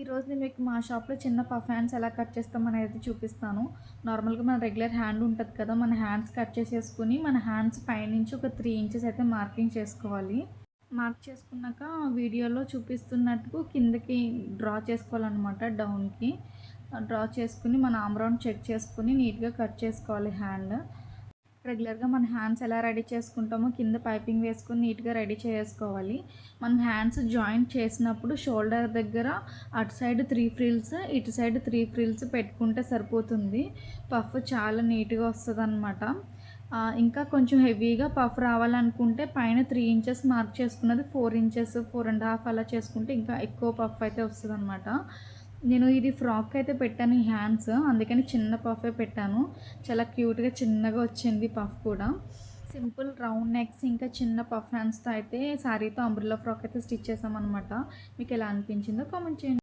ఈరోజు నేను మీకు మా షాప్లో చిన్న పఫ్ హ్యాండ్స్ ఎలా కట్ చేస్తామని అయితే చూపిస్తాను. నార్మల్గా మన రెగ్యులర్ హ్యాండ్ ఉంటుంది కదా మన హ్యాండ్స్ కట్ చేసేసుకుని మన హ్యాండ్స్ పైనుంచి ఒక త్రీ ఇంచెస్ అయితే మార్కింగ్ చేసుకోవాలి. మార్క్ చేసుకున్నాక వీడియోలో చూపిస్తున్నట్టు కిందకి డ్రా చేసుకోవాలన్నమాట డౌన్కి. డ్రా చేసుకుని మన ఆమ్రౌండ్ చెక్ చేసుకుని నీట్గా కట్ చేసుకోవాలి హ్యాండ్. రెగ్యులర్గా మన హ్యాండ్స్ ఎలా రెడీ చేసుకుంటామో కింద పైపింగ్ వేసుకొని నీట్గా రెడీ చేసుకోవాలి. మనం హ్యాండ్స్ జాయింట్ చేసినప్పుడు షోల్డర్ దగ్గర అటు సైడ్ త్రీ ఫ్రిల్స్ ఇటు సైడ్ త్రీ ఫ్రిల్స్ పెట్టుకుంటే సరిపోతుంది. పఫ్ చాలా నీట్గా వస్తుంది అనమాట ఇంకా కొంచెం హెవీగా పఫ్ రావాలనుకుంటే పైన త్రీ ఇంచెస్ మార్క్ చేసుకున్నది four inches four and half అలా చేసుకుంటే ఇంకా ఎక్కువ పఫ్ అయితే వస్తుంది అనమాట నేను ఇది ఫ్రాక్ అయితే పెట్టాను ఈ హ్యాండ్స్ అందుకని చిన్న పఫే పెట్టాను. చాలా క్యూట్గా చిన్నగా వచ్చింది పఫ్ కూడా. సింపుల్ రౌండ్ నెక్స్ ఇంకా చిన్న పఫ్ హ్యాండ్స్తో అయితే శారీతో అంబ్రిల్లా ఫ్రాక్ అయితే స్టిచ్ చేసామన్నమాట మీకు ఎలా అనిపించిందో కామెంట్ చేయండి.